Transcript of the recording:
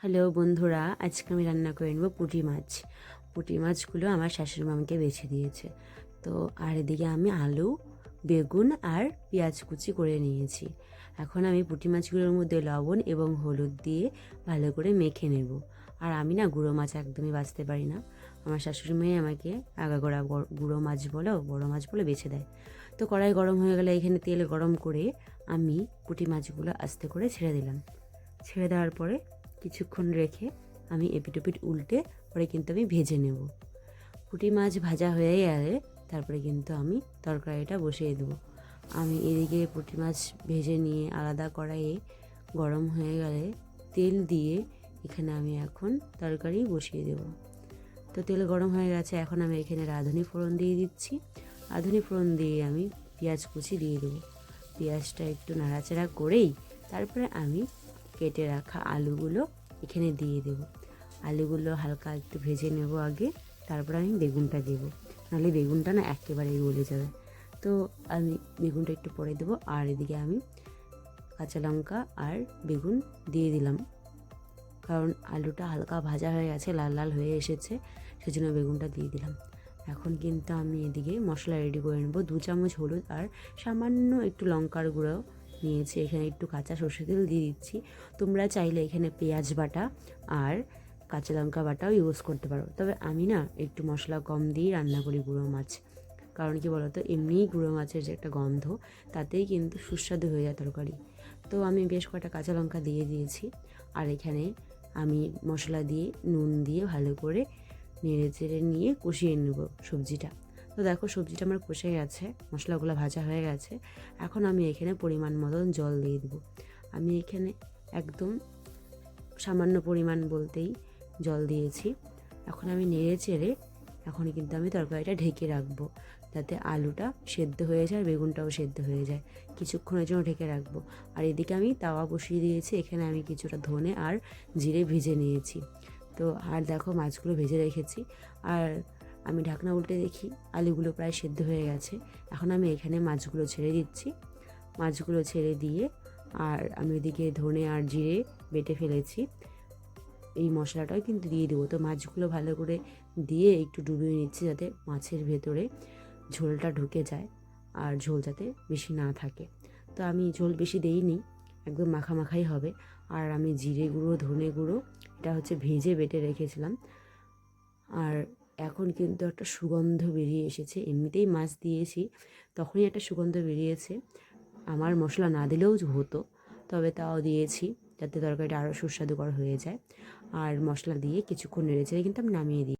Hello বন্ধুরা, আজকে আমি রান্না করে নেব পুঁটি মাছ। পুঁটি মাছগুলো আমার শাশুড়ি মামাকে বেছে দিয়েছে। তো আর এদিকে আমি আলু, বেগুন আর পেঁয়াজ কুচি করে নিয়েছি। এখন আমি পুঁটি মাছগুলোর মধ্যে লবণ এবং হলুদ দিয়ে ভালো করে মেখে নেব। আর আমি না গুঁড়ো মাছ একদমই বাঁচতে পারি না। আমার শাশুড়ি মেয়ে আমাকে আগাগোড়া গুঁড়ো মাছ বলো, বড়ো মাছ বলে বেছে দেয়। তো কড়াই গরম হয়ে গেলে এখানে তেল গরম করে আমি পুঁটি মাছগুলো আস্তে করে ছেড়ে দিলাম। ছেড়ে দেওয়ার পরে কিছুক্ষণ রেখে আমি এপিটোপিট উল্টে পরে কিন্তু আমি ভেজে নেব। পুঁটি মাছ ভাজা হয়ে গেলে তারপরে কিন্তু আমি তরকারিটা বসিয়ে দেবো। আমি এদিকে পুঁটি মাছ ভেজে নিয়ে আলাদা কড়াইয়ে গরম হয়ে গেলে তেল দিয়ে এখানে আমি এখন তরকারি বসিয়ে দেব। তো তেল গরম হয়ে গেছে, এখন আমি এখানে রাঁধুনি ফোড়ন দিয়ে দিচ্ছি। রাঁধুনি ফোড়ন দিয়ে আমি পেঁয়াজ কুচি দিয়ে দেবো। পেঁয়াজটা একটু নাড়াচাড়া করেই তারপরে আমি কেটে রাখা আলুগুলো এখানে দিয়ে দেব। আলুগুলো হালকা একটু ভেজে নেব আগে, তারপর আমি বেগুনটা দেব। নাহলে বেগুনটা না একেবারেই গলে যাবে। তো আমি বেগুনটা একটু পরে দেবো, আর এদিকে আমি কাঁচা লঙ্কা আর বেগুন দিয়ে দিলাম। কারণ আলুটা হালকা ভাজা হয়ে গেছে, লাল লাল হয়ে এসেছে, সেজন্য বেগুনটা দিয়ে দিলাম। এখন কিন্তু আমি এদিকে মশলা রেডি করে নেব। দু চামচ হলুদ আর সামান্য একটু লঙ্কার গুঁড়ো নিয়েছি, এখানে একটু কাঁচা সর্ষে তেল দিয়ে দিচ্ছি। তোমরা চাইলে এখানে পেঁয়াজ বাটা আর কাঁচা লঙ্কা বাটাও ইউজ করতে পারো। তবে আমি না একটু মশলা কম দিয়ে রান্না করি গুঁড়ো মাছ। কারণ কি বলতো, এমনিই গুঁড়ো মাছের যে একটা গন্ধ, তাতেই কিন্তু সুস্বাদু হয়ে যায় তরকারি। তো আমি বেশ কয়েকটা কাঁচা লঙ্কা দিয়ে দিয়েছি। আর এখানে আমি মশলা দিয়ে, নুন দিয়ে ভালো করে নেড়ে চেড়ে নিয়ে কষিয়ে নেব সবজিটা। তো দেখো সবজিটা আমার কষে গেছে, মশলাগুলো ভাজা হয়ে গেছে। এখন আমি এখানে পরিমাণ মতন জল দিয়ে দেবো। আমি এখানে একদম সামান্য পরিমাণ বলতেই জল দিয়েছি। এখন আমি নেড়ে চেড়ে এখন কিন্তু আমি তরকারিটা ঢেকে রাখব, যাতে আলুটা সেদ্ধ হয়ে যায় আর বেগুনটাও সেদ্ধ হয়ে যায়। কিছুক্ষণের জন্য ঢেকে রাখব। আর এদিকে আমি তাওয়া বসিয়ে দিয়েছি, এখানে আমি কিছুটা ধনে আর জিরে ভিজে নিয়েছি। তো আর দেখো মাছগুলো ভেজে রেখেছি। আর আমি ঢাকনা উল্টে দেখি আলুগুলো প্রায় সেদ্ধ হয়ে গেছে। এখন আমি এখানে মাছগুলো ছেড়ে দিচ্ছি। মাছগুলো ছেড়ে দিয়ে আর আমি ওদিকে ধনে আর জিরে বেটে ফেলেছি। এই মশলাটাও কিন্তু দিয়ে দেবো। তো মাছগুলো ভালো করে দিয়ে একটু ডুবিয়ে নিচ্ছি যাতে মাছের ভেতরে ঝোলটা ঢুকে যায় আর ঝোল যাতে বেশি না থাকে। তো আমি ঝোল বেশি দেইনি, একদম মাখামাখাই হবে। আর আমি জিরে গুঁড়ো, ধনে গুঁড়ো, এটা হচ্ছে ভেজে বেটে রেখেছিলাম। আর এখন কিন্তু একটা সুগন্ধ বেরিয়ে এসেছে। এমনিতেই মাছ দিয়েছি, তখনই একটা সুগন্ধ বেরিয়েছে। আমার মশলা না দিলেও হতো, তবে তাও দিয়েছি যাতে তরকারিটা আরও সুস্বাদুকর হয়ে যায়। আর মশলা দিয়ে কিছুক্ষণ নেড়েছে কিন্তু আমি নামিয়ে দিই।